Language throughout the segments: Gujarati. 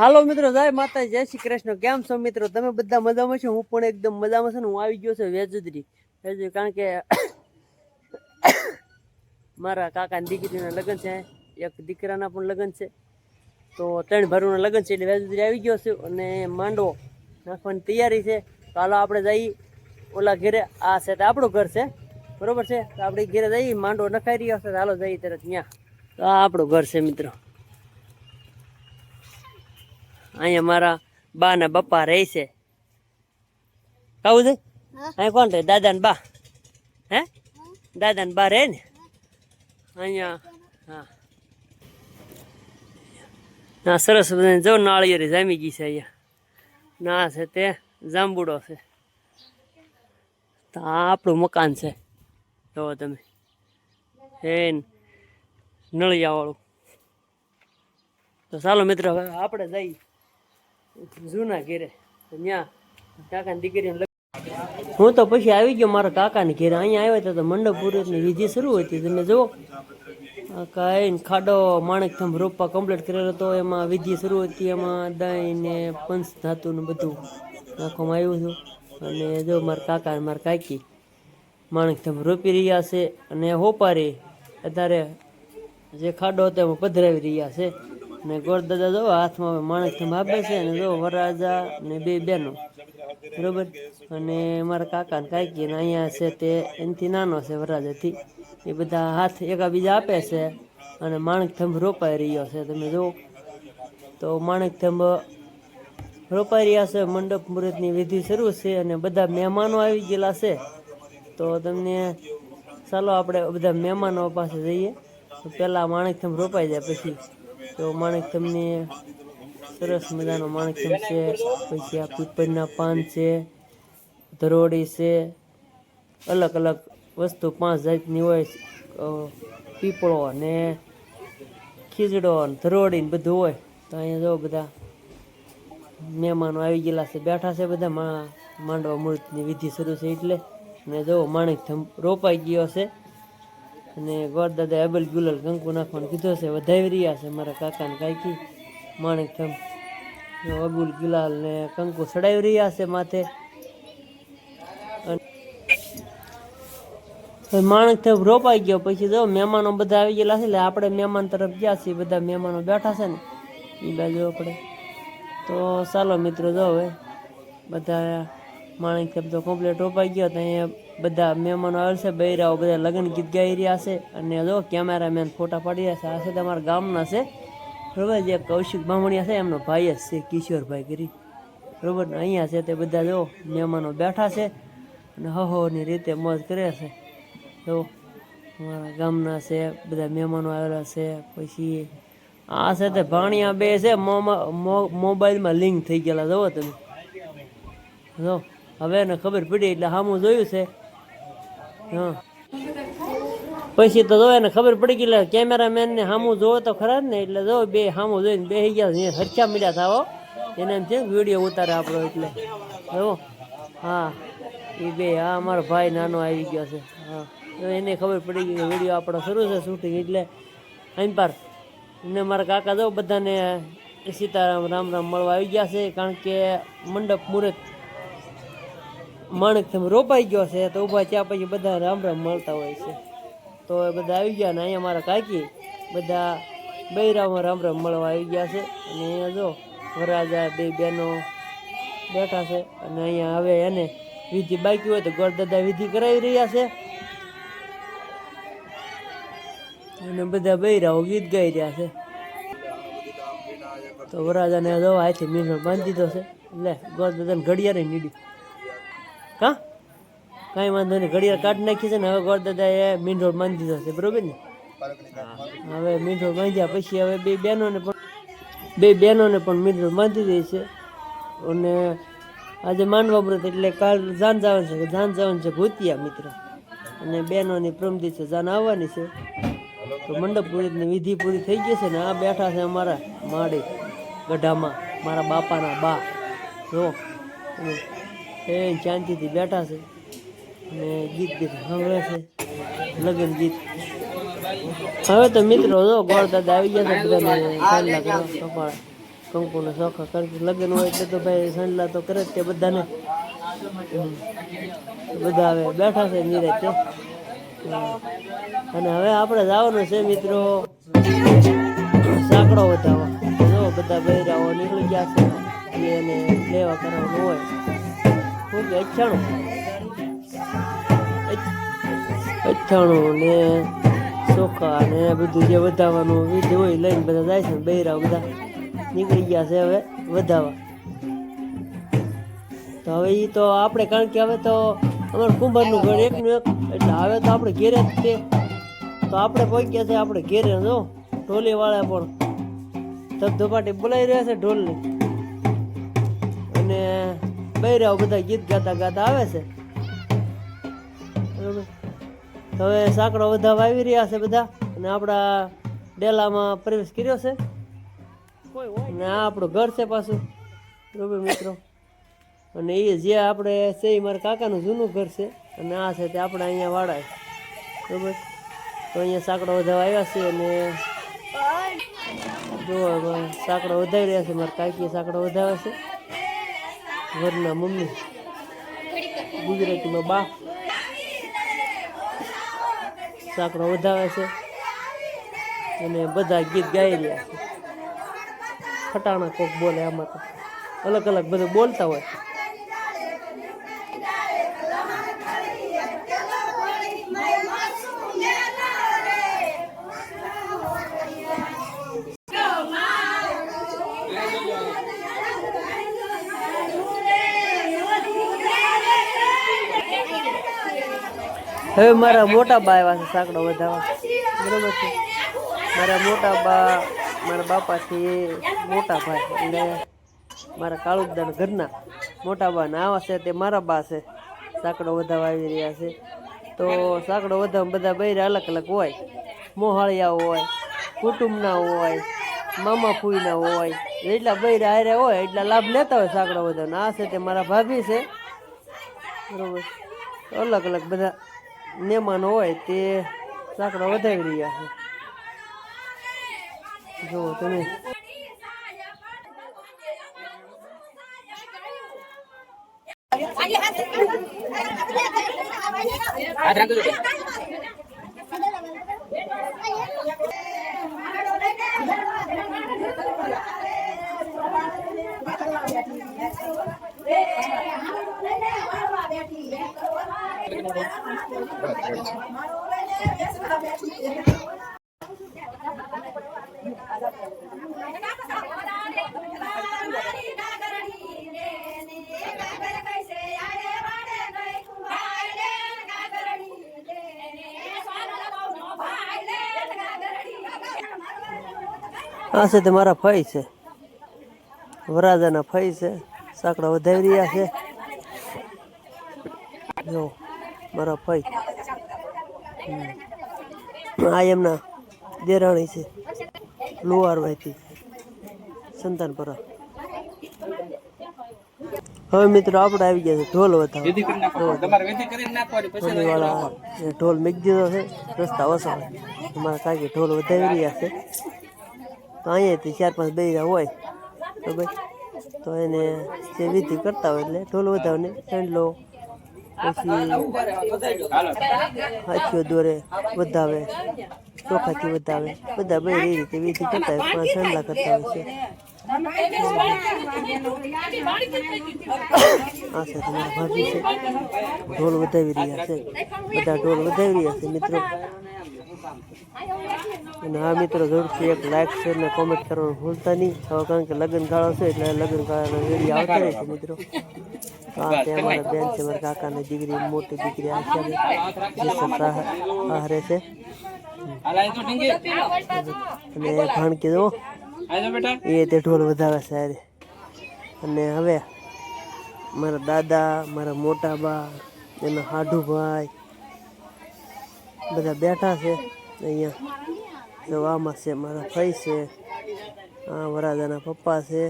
હાલો મિત્રો, જય માતા જય શ્રી કૃષ્ણ. કેમ છો મિત્રો? તમે બધા મજામાં છો? હું પણ એકદમ મજામાં છું હું આવી ગયો છું વેજુદરી. વેજુદરી, કારણ કે મારા કાકાની દીકરીના લગ્ન છે, એક દીકરાના પણ લગ્ન છે. તો ત્રણ ભરુના લગ્ન છે એટલે વેજુદરી આવી ગયો છું અને માંડવો નાખવાની તૈયારી છે. તો હાલો આપણે જઈએ ઓલા ઘેરે. આ છે તો આપણું ઘર છે, બરોબર છે? તો આપણે ઘેરે જઈએ, માંડવો નખાઈ રહ્યો છે. હાલો જઈએ તરત ત્યાં. તો આ આપણું ઘર છે મિત્રો. અહીંયા મારા બા ને બપ્પા રહે છે. કહું છે અહીંયા કોણ રહે? દાદા ને બા. હે? દાદા ને બા રહે ને? અહીંયા હા. ના સરસ બધાને જો નાળિયેરી જામી ગઈ છે અહીંયા. ના છે તે જાંબુડો છે. તો આ આપણું મકાન છે. જોવો તમે. હે નળિયાવાળું. તો ચાલો મિત્રો હવે આપણે જઈએ. જૂના ઘેરે. ત્યાં કાકાની દીકરીને હું તો પછી આવી ગયો મારા કાકાની ઘેરે. અહીંયા આવ્યા તો મંડપ પુરુષની વિધિ શરૂ હતી. તમે જુઓ. કાંઈ ખાડો, માણેક થંભ રોપા કમ્પ્લીટ કરેલો હતો એમાં વિધિ શરૂ હતી. એમાં દહીં ને પંચ ધાતુ બધું નાખવામાં આવ્યું હતું. અને જો મારા કાકા અને મારા કાકી માણેક થંભ રોપી રહ્યા છે અને હોપારી અત્યારે જે ખાડો હતો એમાં પધરાવી રહ્યા છે. ને ગોરદાદા જો હાથમાં માણસ થંભ આપે છે અને જો વરરાજા ને બે બેનો. બરોબર? અને મારા કાકા ને કાકી ને અહીંયા છે તે, એનાથી નાનો છે વરરાજાથી. એ બધા હાથ એકાબીજા આપે છે અને માણકથંભ રોપાઈ રહ્યો છે. તમે જુઓ તો માણકથંભ રોપાઈ રહ્યા છે. મંડપ મુહૂર્તની વિધિ શરૂ છે અને બધા મહેમાનો આવી ગયેલા છે. તો તમને ચાલો આપણે બધા મહેમાનો પાસે જઈએ. પહેલાં માણેકથમ રોપાઈ જાય પછી. તો માણેકથમની સરસ મજાનો માણેકથમ છે. પછી આ પીપળના પાન છે, ધરોડી છે. અલગ અલગ વસ્તુ પાંચ જાતની હોય પીપળો ને ખીજડો ને ધરોડી ને બધું હોય. તો અહીંયા જો બધા મહેમાનો આવી ગયેલા છે, બેઠા છે બધા. માંડવા મૂર્તિની વિધિ શરૂ છે એટલે. ને જો માણેક રોપાઈ ગયો છે. અને ગોરદાદા એબલ ગુલલ કંકુ નાખવાનું કીધો છે વધાવી રહ્યા છે મારા કાકાને કાકી માણેક થમ અબુલ ગુલાલ ને કંકુ ચડાવી રહ્યા છે માથે. માણેક થંભ રોપાઈ ગયો, પછી જો મહેમાનો બધા આવી ગયેલા છે, એટલે આપણે મહેમાન તરફ ગયા છીએ, બધા મહેમાનો બેઠા છે ને એ બાજુ આપણે. તો ચાલો મિત્રો, જો હવે બધા માણેક શબ્દો કમ્પ્લીટ રોપાઈ ગયો તો અહીંયા બધા મહેમાનો આવશે, બૈરાઓ બધા લગ્ન ગીત ગાઈ રહ્યા છે. અને જો કેમેરામેન ફોટા પાડી રહ્યા છે. આ છે તમારા ગામના છે. બરોબર? જે કૌશિક બામણિયા છે, એમનો ભાઈ જ છે, કિશોરભાઈ કરી બરોબર? અહીંયા છે તે બધા જો મહેમાનો બેઠા છે અને હહોની રીતે મોજ કરે છે. જો અમારા ગામના છે, બધા મહેમાનો આવેલા છે. પછી આ છે તે ભાણિયા બે છે મોબાઈલમાં લિંક થઈ ગયેલા જુઓ તમે. જો હવે એને ખબર પડી એટલે સામું જોયું છે. હા. પછી તો જોવે ખબર પડી ગઈ એટલે કેમેરામેન ને સામું જોવો તો ખરા ને, એટલે જો બે સામું જોઈને બેસી ગયા હરખા મળ્યા થાવો એને એમ છે વીડિયો ઉતારે આપણો એટલે. જો હા. એ બે, હા, અમારો ભાઈ નાનો આવી ગયો છે. હા. એને ખબર પડી ગઈ વીડિયો આપણો શરૂ છે શૂટિંગ એટલે. અહીં પર. ને મારા કાકા જો બધાને સીતારામ, રામ રામ મળવા આવી ગયા છે, કારણ કે મંડપ મુહૂર્ત માણેક તમે રોપાઈ ગયો છે તો ઊભા ત્યાં પછી બધા રામ રામ મળતા હોય છે. તો એ બધા આવી ગયા ને અહીંયા મારા કાકી, બધા બૈરામાં રામ રામ મળવા આવી ગયા છે. અને અહીંયા જો વરાજા બે બહેનો બેઠા છે અને અહીંયા હવે એને વિધિ બાકી હોય તો ગોળદાદા વિધિ કરાવી રહ્યા છે. અને બધા બૈરાઓ ગીત ગાઈ રહ્યા છે. તો વરાજાને જો હાથે મીઠો બાંધી દીધો છે. લે, ગોરદાદાને ઘડિયાળે નીડી. કા કાંઈ વાંધો નહીં. ઘડિયાળ કાઢી નાખી છે ને હવે ગોરદાદા એ મીંઢોળ બાંધી દીધો છે. બરોબર ને? હવે મીંઢોળ બાંધ્યા પછી હવે બે બહેનોને પણ બે બહેનોને પણ મીંઢોળ બાંધી દે છે. અને આજે માનવા વ્રત એટલે કાલ જાન જવાનું છે. જાન જવાનું છે ભૂતિયા, મિત્ર. અને બહેનોની પ્રમદી છે. જાન આવવાની છે. તો મંડપ પૂરી વિધિ પૂરી થઈ ગઈ છે ને આ બેઠા છે અમારા માડી ગઢામાં. મારા બાપાના બા. જો. એ શાંતિથી બેઠા છે. અને ગીત ગીત સાંભળે છે. લગ્ન ગીત. હવે તો મિત્રો જો ગોળ દાદા આવી ગયા છે બધાને ચાલ્યા કરો કપાળ, કંકુને ચોખા કારણ લગ્ન હોય એટલે તો ભાઈ સંડલા તો કરે જ તે બધાને. બધા હવે બેઠા છે નિરાતે. અને હવે આપણે જવાનું છે મિત્રો સાંકડો વધારવા જો બધા બૈરાઓ નીકળી ગયા છે એને લેવા કરવાનું હોય. કે અઠ્ઠાણું. અઠ્ઠાણું ને ચોખા ને બધું જે વધારવાનું વિધિ હોય લઈને બધા જાય છે બૈરા બધા. નીકળી ગયા છે હવે વધારવા. તો હવે એ તો આપણે કારણ કે હવે તો અમારું કુંભારનું ઘર એકનું એક, એટલે હવે તો આપણે ઘેરે જ છે. તો આપણે પહોંચ્યા છે આપણે ઘેરે જો ઢોલીવાળા પણ. ધબધબાટી બોલાવી રહ્યા છે ઢોલની. અને બૈરાઓ બધા ગીત ગાતા ગાતા આવે છે. બરાબર? હવે સાંકડો બધા આવી રહ્યા છે બધા અને આપણા ડેલામાં પ્રવેશ કર્યો છે. અને આ આપણું ઘર છે પાછું. બરોબર મિત્રો? અને એ જે આપણે છે એ મારા કાકાનું જૂનું ઘર છે અને આ છે તે આપણે અહીંયા વાળા છે બરોબર? તો અહીંયા સાંકડો વધાવા આવ્યા છે અને જો સાંકડો વધાવી રહ્યા છે મારા કાકીએ સાંકડો વધાવે છે. ઘરના મમ્મી. ગુજરાતીમાં બા. સાકરો વધાવે છે. અને બધા ગીત ગાઈ રહ્યા છે. ખટાણા કોક બોલે આમાં તો. અલગ અલગ બધું બોલતા હોય. હવે મારા મોટા બા આવ્યા છે સાંકડો વધારવા બરોબર છે? મારા મોટા બા, મારા બાપાથી મોટા ભાઈ એટલે મારા કાળુદાના ઘરના મોટા બા આવા છે તે મારા બા છે. સાંકડો વધારવા આવી રહ્યા છે. તો સાંકડો વધારવા બધા બૈરા અલગ અલગ હોય. મોહાળિયા હોય કુટુંબના હોય, મામા ફૂઈના હોય. જેટલા બૈરા હારે હોય, એટલા લાભ લેતા હોય સાંકડો વધારવાનો આ છે તે મારા ભાભી છે. બરોબર અલગ અલગ બધા મહેમાનો હોય તે લાકડા વધારી રહ્યા છે. જુઓ તમે. આ છે તે મારા ફઈ છે. વરાજાના ફઈ છે. સાંકડા વધાવી રહ્યા છે. જો, મારા ફઈ. આ એમના દેરાણી છે. લુવારવાયથી સંતાનપરા. હવે મિત્રો આપણે આવી ગયા છે ઢોલ એ ઢોલ મૂકી દીધો છે રસ્તા વસાવે. અમારા કાકી ઢોલ વધાવી રહ્યા છે. તો અહીંયાથી ચાર પાંચ બૈરા હોય. તો ભાઈ તો એને જે વિધિ કરતા હોય એટલે ઢોલ વધાવને સેન્ડલો પછી હાથીઓ દોરે, વધાવે, ચોખાથી વધાવે, બધા બે રીતે વિધિ કરતા હોય પાંચ કરતા હોય છે. આ છે. ઢોલ વધાવી રહ્યા છે. બધા ઢોલ વધાવી રહ્યા છે, મિત્રો. અને હા, મિત્રો, જરૂરથી એક લાઈક શેર ને કોમેન્ટ કરવાનું ભૂલતા નહીં. કારણ કે લગ્ન ગાળો છે, એટલે લગ્ન ગાળાનો વીડિયો આવતા રહે છે, મિત્રો. તો આ તે અમારા બેન છે, મારા કાકાની દીકરી, મોટી દીકરી આ છે જે સત્તા છે. અને ભાણકી જો એ તે ઢોલ વધારે સારે અને હવે મારા દાદા, મારા મોટા બા, એના હાઢુભાઈ બધા બેઠા છે અહીંયા. જવામાં છે, મારા ભાઈ છે, આ વરાદાના પપ્પા છે,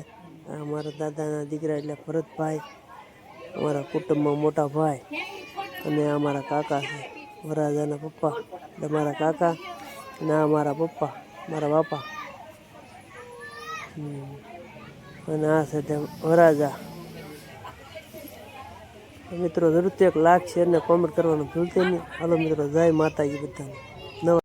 આ મારા દાદાના દીકરા એટલે ભરતભાઈ. અમારા કુટુંબમાં મોટા ભાઈ અને આ મારા કાકા છે. વરાજાના પપ્પા. એટલે મારા કાકા અને આ મારા પપ્પા, મારા બાપા. અને આ છે તેમ વરાજા મિત્રો, જરૂરથી એક લાખ છે ને કોમેન્ટ કરવાનું ભૂલતી નહીં. હાલો મિત્રો, જય માતાજી બધાને.